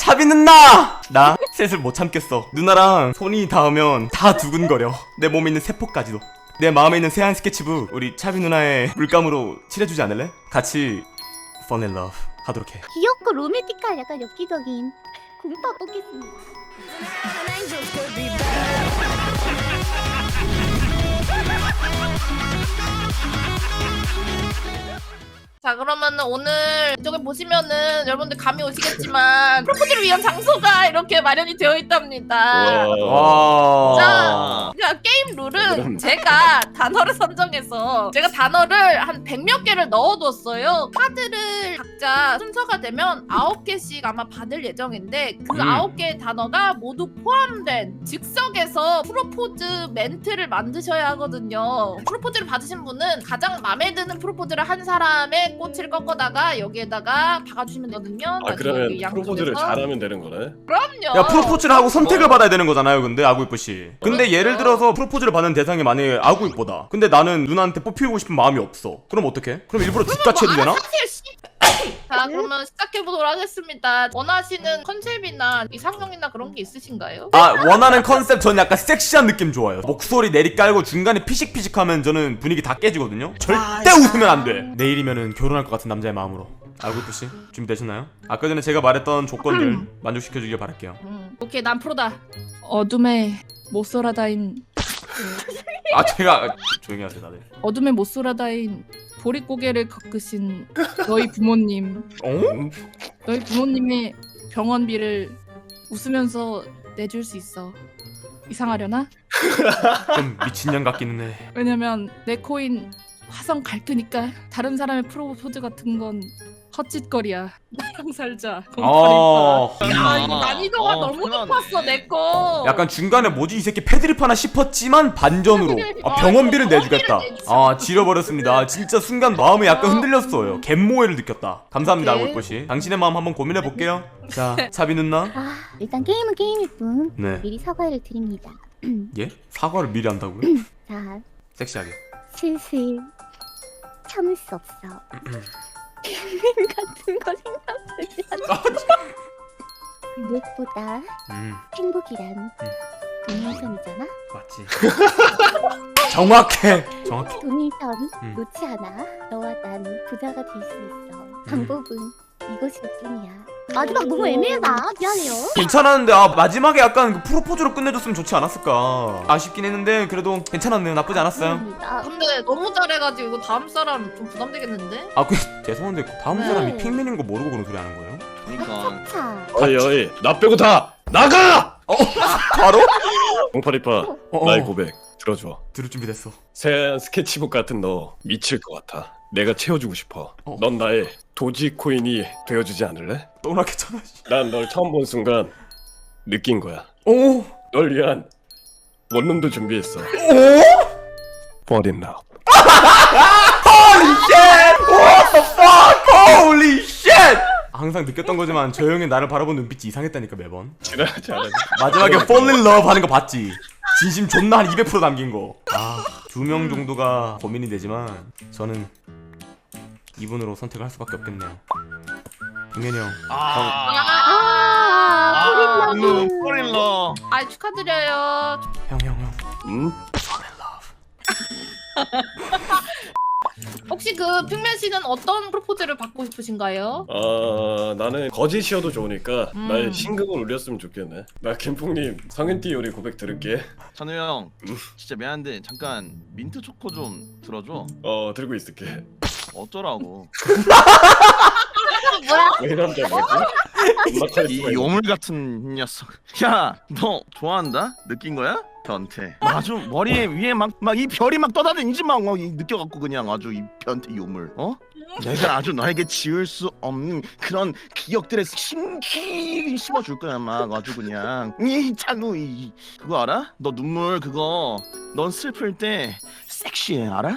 차비 누나! 나 셋을 못 참겠어. 누나랑 손이 닿으면 다 두근거려. 내 몸에 있는 세포까지도. 내 마음에 있는 새한 스케치북 우리 차비 누나의 물감으로 칠해주지 않을래? 같이 fall in love 하도록 해. 귀엽고 로맨틱한 약간 엽기적인 공파 뽑겠습니다. 자 그러면은 오늘 이쪽에 보시면은 여러분들 감이 오시겠지만 프로포즈를 위한 장소가 이렇게 마련이 되어 있답니다. 와. 자, 그러니까 게임 룰은 제가 단어를 선정해서 제가 단어를 한 100몇 개를 넣어뒀어요. 카드를 각자 순서가 되면 9개씩 아마 받을 예정인데 그 음. 9개의 단어가 모두 포함된 즉석에서 프로포즈 멘트를 만드셔야 하거든요. 프로포즈를 받으신 분은 가장 마음에 드는 프로포즈를 한 사람의 꽃을 꺾어다가 여기에다가 박아주시면 되거든요. 아 그러면 양쪽에서. 프로포즈를 잘하면 되는 거네? 그럼요. 야 프로포즈를 하고 선택을 받아야 되는 거잖아요 근데 아구이뽀 씨 근데 그렇죠. 예를 들어서 프로포즈를 받는 대상이 만약에 아구이뽀다 근데 나는 누나한테 뽑히고 싶은 마음이 없어 그럼 어떡해? 그럼 일부러 뒷같이 해도 되나? 사실 씨. 자 그러면 시작해 보도록 하겠습니다. 원하시는 컨셉이나 이상형이나 그런 게 있으신가요? 아 원하는 컨셉 저는 약간 섹시한 느낌 좋아요 목소리 내리 깔고 중간에 피식피식하면 저는 분위기 다 깨지거든요 절대 웃으면 안돼 내일이면은 결혼할 것 같은 남자의 마음으로 아구이뽀 씨 준비되셨나요? 아까 전에 제가 말했던 조건들 만족시켜 주길 바랄게요 음, 오케이 난 프로다. 어둠의 모소라다인 아 제가 조용히 하세요 다들 어둠의 모소라다인 보릿고개를 꺾으신 너희 부모님 어? 너희 부모님의 병원비를 웃으면서 내줄 수 있어. 이상하려나? 좀 미친년 같기는 해 왜냐면 내 코인 화성 갈 테니까 다른 사람의 프로포즈 같은 건 헛짓거리야. 나랑 살자. 어... 야, 이 난이도가 어, 너무 그만. 높았어 내 거. 약간 중간에 뭐지 이 새끼 패드립 하나 싶었지만 반전으로 아, 병원비를 내주겠다 아 지려버렸습니다 아, 진짜 순간 마음이 약간 흔들렸어요 갯모해를 느꼈다 감사합니다 오케이. 당신의 마음 한번 고민해 볼게요 자 차비 누나 아 일단 게임은 게임일 뿐 네 미리 사과를 드립니다. 예? 사과를 미리 한다고요? 자 섹시하게 슬슬 참을 수 없어. 같은 거 생각하지. 무엇보다 음 행복이란 동일선이잖아. 맞지 정확해 정확해 동일선 음. 놓지 않아. 너와 난 부자가 될 수 있어. 방법은 이것일 뿐이야. 마지막 너무 애매하다. 미안해요. 괜찮았는데 아 마지막에 약간 그 프로포즈로 끝내줬으면 좋지 않았을까 아쉽긴 했는데 그래도 괜찮았네요 나쁘지 않았어요 감사합니다. 근데 너무 잘해가지고 이거 다음 사람 좀 부담되겠는데? 아 그 죄송한데 다음 네. 사람이 핑맨인 거 모르고 그런 소리 하는 거예요? 그러니까 차. 어이 어이 나 빼고 다 나가! 바로? 공파리파 어, 나의 어. 고백 들어줘 들을 준비됐어 새하얀 스케치북 같은 너 미칠 것 같아 내가 채워주고 싶어 어. 넌 나의 도지코인이 되어주지 않을래? 너나 괜찮아 난널 처음 본 순간 느낀 거야 오 널 위한 원룸도 준비했어 Fall in love Holy shit! What the fuck? Holy shit! 항상 느꼈던 거지만 저 형이 나를 바라본 눈빛이 이상했다니까 매번 지나가지 않아 마지막에 fall in love 하는 거 봤지? 진심 존나 한 200% 남긴 거. 아, 두 명 정도가 고민이 되지만 저는 이분으로 선택을 할 수밖에 없겠네요. 동현이 형. 아, 아, 아, 소리나고. 음, 포릴러. 아 축하드려요. 형, 형, 형. 응? Fall in love. 혹시 그 핑맨 씨는 어떤 프로포즈를 받고 싶으신가요? 아 나는 거짓이어도 좋으니까 음. 나의 신금을 울렸으면 좋겠네 나 김풍님 성현띠 요리 고백 들을게 찬우 형, 진짜 미안한데 잠깐 민트 초코 좀 들어줘. 어 들고 있을게 어쩌라고. 뭐야? 왜 이런데 뭐지? 음악할 이? 요물 같은 녀석. 야, 너 좋아한다? 느낀 거야? 변태. 아주 머리에 위에 막 막 이 별이 막 떠다니지 막, 막 이- 느껴갖고 그냥 아주 이 변태 요물. 어? 내가 아주 너에게 지울 수 없는 그런 기억들에 신기 심어줄 거야 막 아주 그냥 이 찬우 이 그거 알아? 너 눈물 그거 넌 슬플 때 섹시해 알아?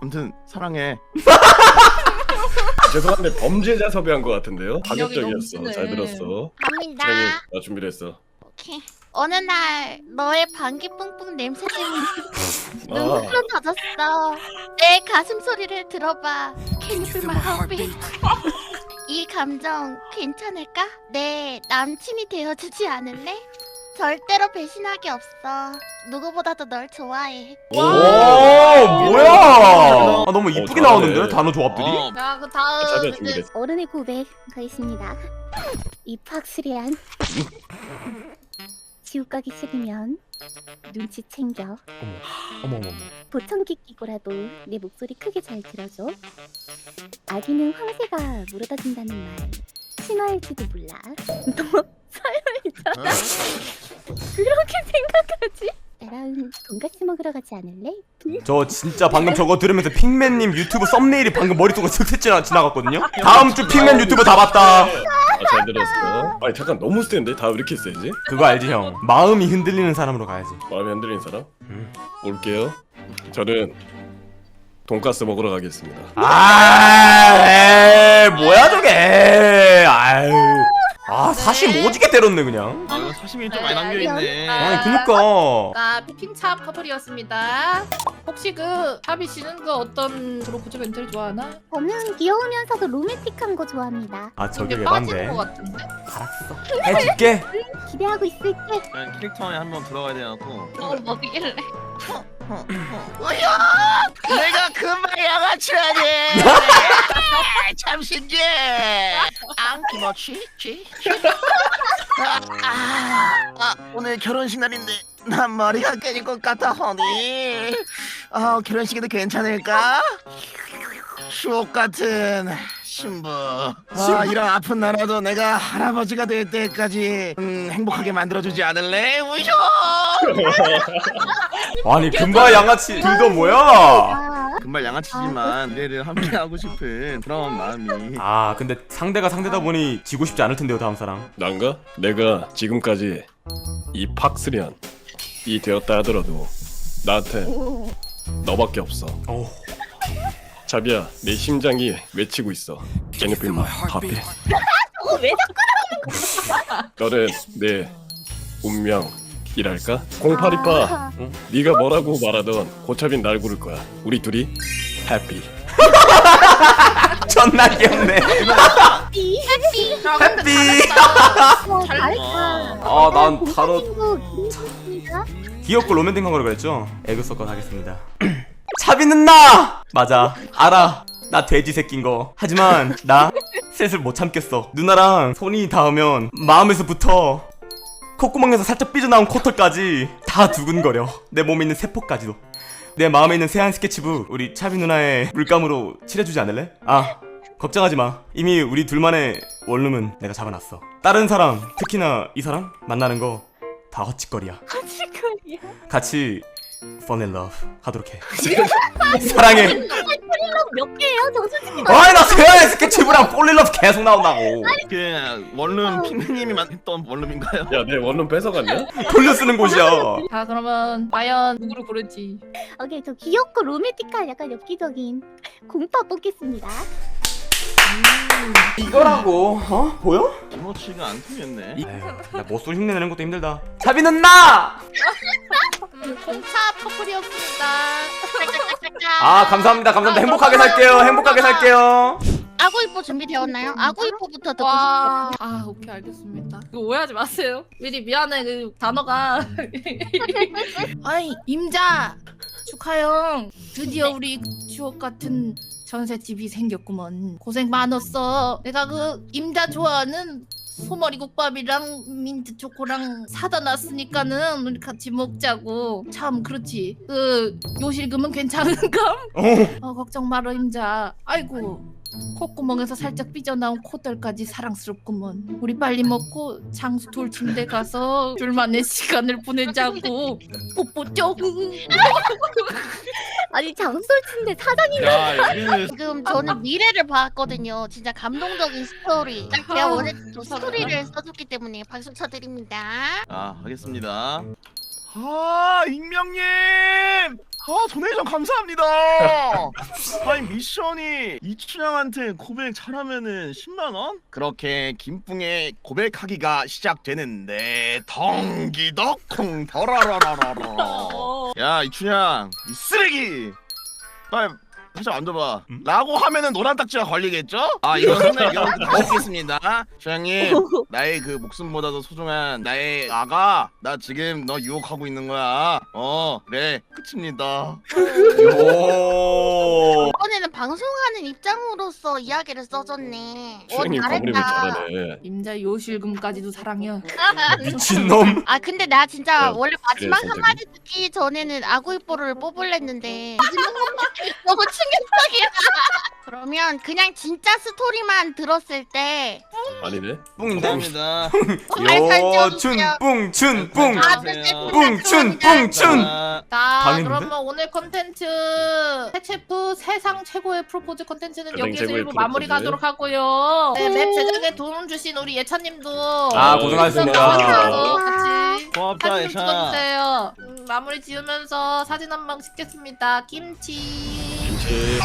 아무튼 사랑해 죄송한데 범죄자 섭외한 것 같은데요? 능력이 파격적이었어 넘치네. 잘 들었어 갑니다. 나 준비를 했어 오케이. 어느 날 너의 방귀 뿡뿡 냄새 때문에 아 눈물로 젖었어. 내 가슴 소리를 들어봐. Can you feel my heartbeat? 이 감정 괜찮을까? 내 남친이 되어주지 않을래? 절대로 배신하기 없어. 누구보다도 널 좋아해. 오 뭐야 아, 너무 이쁘게 어, 나오는데. 단어 조합들이 어, 자, 그 다음 자비야 이제 준비됐어. 어른의 고백 가겠습니다. 입학수리한 지옥 가기 싫으면 눈치 챙겨. 어머 어머 어머 보청기 끼고라도 내 목소리 크게 잘 들어줘. 아기는 황새가 물어다 준다는 말 신화일지도 몰라. 너 설마 그렇게 생각하지? 나랑 돈가스 먹으러 가지 않을래? 저 진짜 방금 저거 들으면서 핑맨님 유튜브 썸네일이 방금 머릿속에 슥슥 지나, 지나갔거든요 다음 주 핑맨 유튜브 다 봤다 아, 잘 들었어. 아니 잠깐 너무 센데 다 이렇게 세지? 그거 알지 형 마음이 흔들리는 사람으로 가야지 마음에 흔들린 사람? 음. 올게요. 저는 돈가스 먹으러 가겠습니다. 아, 에이, 뭐야 저게? 아유. 아, 사실 오지게 때렸네 그냥. 아 이거 사심이 좀 많이 남겨 있네 아니, 그니까. 자, 핑찹 커플이었습니다. 혹시 그 타비 씨는 그 어떤 프로포즈 멘트를 좋아하나? 저는 귀여우면서도 로맨틱한 거 좋아합니다. 아, 저게 왜 빠지는 반대? 것 같은데? 알았어. 해줄게. 기대하고 있을게. 그냥 캐릭터 안에 한번 들어가야 돼갖고 어, 뭐길래? 내가 금방 양아치라니! 참 신기해! 안 김어치? 치? 아, 아, 오늘 결혼식 날인데 난 머리가 깨질 것 같아 허니. 아 결혼식에도 괜찮을까? 추억 같은 신부 아 이런 아픈 나라도 내가 할아버지가 될 때까지 음, 행복하게 만들어주지 않을래? 우효 아니, 금바 양아치 둘도 뭐야? 아, 금발 양아치지만 미래를 함께 하고 싶은 그런 마음이 아, 근데 상대가 상대다 보니 지고 싶지 않을 텐데요, 다음 사람. 난가? 내가 지금까지 이 팍스리한 이 되었다 하더라도 나한테 너밖에 없어. 오. 자비야, 내 심장이 외치고 있어. 제니필 마 하피. 왜 너는 내 운명이랄까? 0828. 아, 네가 뭐라고 말하던 고차빈 날 부를 거야. 우리 둘이 해피. 존나 귀엽네. 해피. 해피. 잘했다. 아, 난 바로 공부입니다. 귀엽고 로맨틱한 거로 그랬죠? 에그 서컷 하겠습니다. 차비는 나! 맞아. 알아. 나 돼지 새낀 거. 하지만 나 셋을 못 참겠어. 누나랑 손이 닿으면 마음에서부터 콧구멍에서 살짝 삐져나온 코털까지 다 두근거려. 내 몸에 있는 세포까지도. 내 마음에 있는 새한 스케치북 우리 차비 누나의 물감으로 칠해주지 않을래? 아 걱정하지 마. 이미 우리 둘만의 원룸은 내가 잡아놨어. 다른 사람, 특히나 이 사람 만나는 거 다 헛짓거리야. 하치거리야. 같이 fall in love 하도록 해. 사랑해. 몇 개예요? 저 솔직히 아이 나 세아의 스케치북이랑 fall in love 계속 나온다고. 그 원룸 핑크님이 했던 원룸인가요? 야, 내 원룸 뺏어갔냐? 돌려 쓰는 곳이야. 자, 그러면 과연 누구를 고를지. 오케이 저 귀엽고 로맨틱한 약간 엽기적인 공파 뽑겠습니다. 이거라고 어 보여? 김어치가 안 통했네 에휴, 나 못쏠 흉내내는 것도 힘들다. 차비는 나. 음, 콩찹 커플이었습니다. 아 감사합니다 감사합니다 행복하게 살게요 행복하게 살게요. 아구 이뻐 준비되었나요? 아구 이뻐부터 듣고 와, 아 오케이 알겠습니다. 이거 오해하지 마세요. 미리 미안해 그 단어가. 아이 임자 축하형 드디어 우리 추억 같은 전셋집이 생겼구먼. 고생 많았어. 내가 그 임자 좋아하는 소머리 국밥이랑 민트 초코랑 사다 놨으니까는 우리 같이 먹자고. 참 그렇지. 그 요실금은 괜찮은가? 어. 어 걱정 마라 임자. 아이고 콧구멍에서 살짝 삐져나온 코털까지 사랑스럽구먼. 우리 빨리 먹고 장수 돌 침대 가서 둘만의 시간을 보내자고. 뽀뽀 쫑. 아니 장솔 침대 사장님 야 여기는 지금 저는 미래를 봤거든요. 진짜 감동적인 스토리. 딱 제가 원했던 그 스토리를 써줬기 때문에 박수 쳐드립니다. 아 하겠습니다 아 익명님 아 도네이션 감사합니다. 아니 미션이 이춘향한테 고백 잘하면은 10만 원? 그렇게 김뿡의 고백하기가 시작되는데 덩기덕쿵 더라라라라라 야 이춘향 이 쓰레기! 빨리 다시 앉아봐. 음? 라고 하면은 노란 딱지가 걸리겠죠? 아 이건 선생님 여러분 하시겠습니다. 주영님 나의 그 목숨보다도 소중한 나의 아가 나 지금 너 유혹하고 있는 거야. 어 그래 끝입니다. 요. 이번에는 방송하는 입장으로서 이야기를 써줬네. 어 주인님 거부리면 잘했다. 잘하네. 임자 요실금까지도 사랑해. 미친놈. 아 근데 나 진짜 어, 원래 마지막 그래, 한마디 듣기 전에는 아구이뽀를 뽑을랬는데 마지막 한마디 너무 충격적이야. 그러면 그냥 진짜 스토리만 들었을 때 아니네. 뿡인데. 감사합니다. 요춘 뿡춘 뿡. 아, 안녕하세요. 네, 뿡춘 뿡춘. 아, 자, 당했는데? 그러면 오늘 컨텐츠 해체프 세상 최고 의 프로포즈 컨텐츠는 여기서 최고의 일부 마무리 프로포즈. 가도록 하고요. 네, 맵 제작에 도움 주신 우리 예찬님도 아, 고생하셨습니다. 나와주셔서 같이 고맙다 사진 좀 예찬. 찍어주세요. 음, 마무리 지으면서 사진 한 방 찍겠습니다. 김치. 김치.